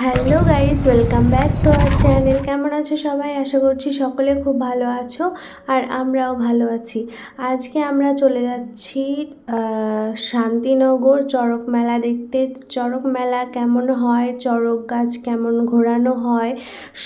Hello guys, welcome back to our channel. কেমন আছো সবাই? আশা করছি সকলে খুব ভালো আছো আর আমরাও ভালো আছি। আজকে আমরা চলে যাচ্ছি শান্তিনগর চড়ক মেলা দেখতে। চড়ক মেলা কেমন হয়, চড়ক গাছ কেমন ঘোরানো হয়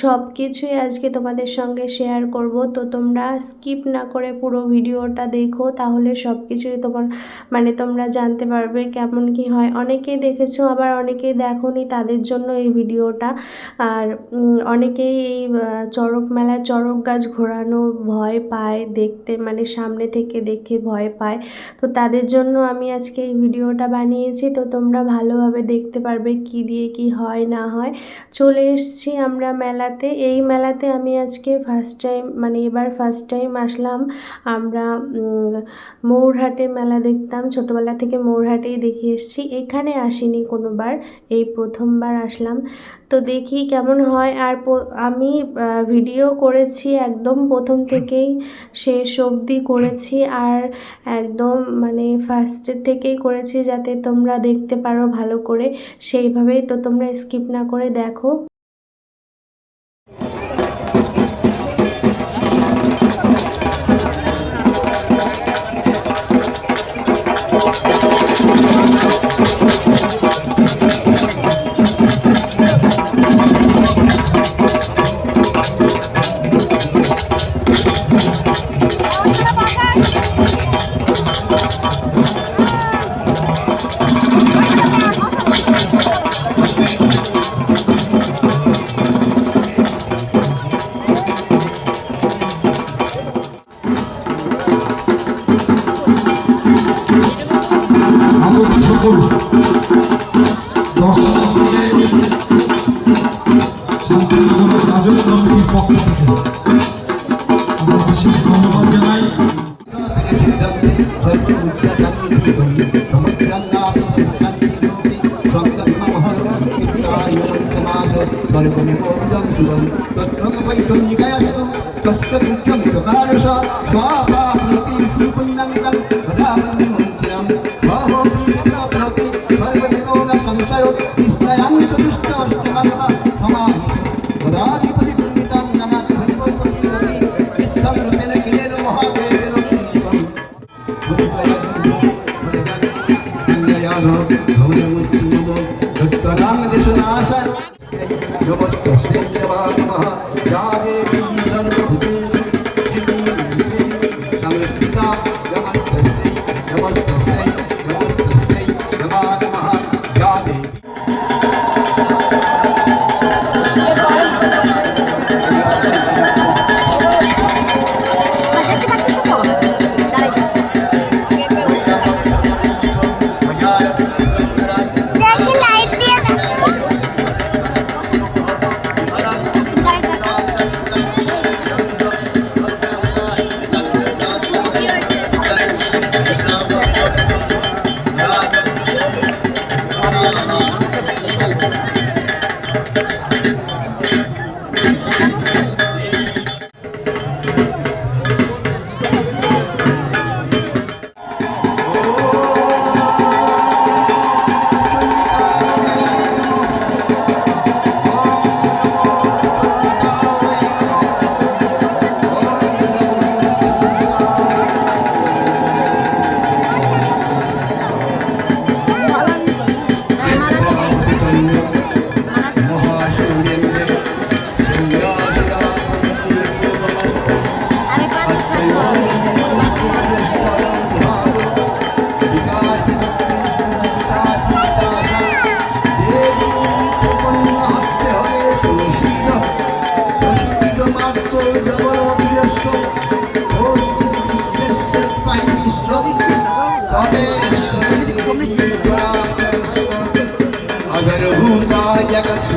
সব কিছুই আজকে তোমাদের সঙ্গে শেয়ার করব। তো তোমরা স্কিপ না করে পুরো ভিডিওটা দেখো, তাহলে সব কিছুই তোমার মানে তোমরা জানতে পারবে কেমন কি হয়। অনেকেই দেখেছ, আবার অনেকেই দেখোনি, তাদের জন্য এই ভিডিওটা। আর অনেকেই এই চড়ক মেলায় চড়ক গাছ ঘোরানো ভয় পায়, দেখতে মানে সামনে থেকে দেখে ভয় পায়। তো তাদের জন্য আমি আজকে এই ভিডিওটা বানিয়েছি। তো তোমরা ভালোভাবে দেখতে পারবে কি দিয়ে কি হয়, না হয়। চলে এসেছি আমরা মেলাতে। এই মেলাতে আমি আজকে ফার্স্ট টাইম মানে এবার ফার্স্ট টাইম আসলাম। আমরা মৌরহাটে মেলা দেখতাম। ছোটোবেলা থেকে মৌরহাটেই দেখে এসেছি। এখানে আসিনি কোনোবার। এই প্রথমবার আসলাম। তো দেখি কেমন হয়। আর আমি ভিডিও করেছি একদম প্রথম থেকেই, শেষ অবধি করেছি। আর একদম মানে ফার্স্টের থেকেই করেছি যাতে তোমরা দেখতে পারো ভালো করে। সেইভাবেই তো তোমরা স্কিপ না করে দেখো। থেকে আমরা বিশেষ ধন্যবাদ জানাই মহাদেবের Hold on, hold on with the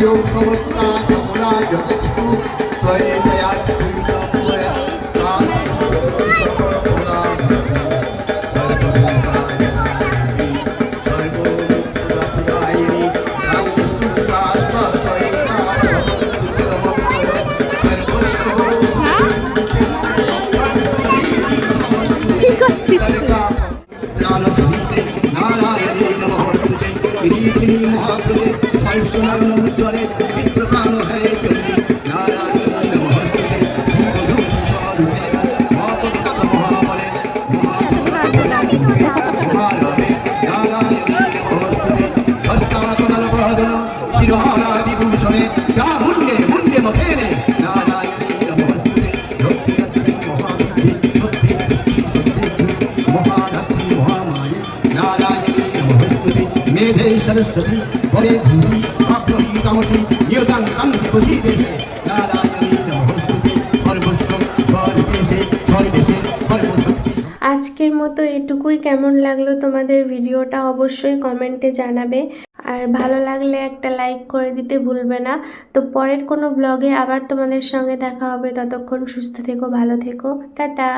भेदा ও সমস্তা সকলা জগৎসু আজকের মতো এটুকুই। কেমন লাগল তোমাদের ভিডিওটা অবশ্যই কমেন্টে জানাবে। আর ভালো লাগলে একটা লাইক করে দিতে ভুলবে না। তো পরের কোনো ব্লগে আবার তোমাদের সঙ্গে দেখা হবে। ততক্ষণ সুস্থ থেকো, ভালো থেকো। টাটা।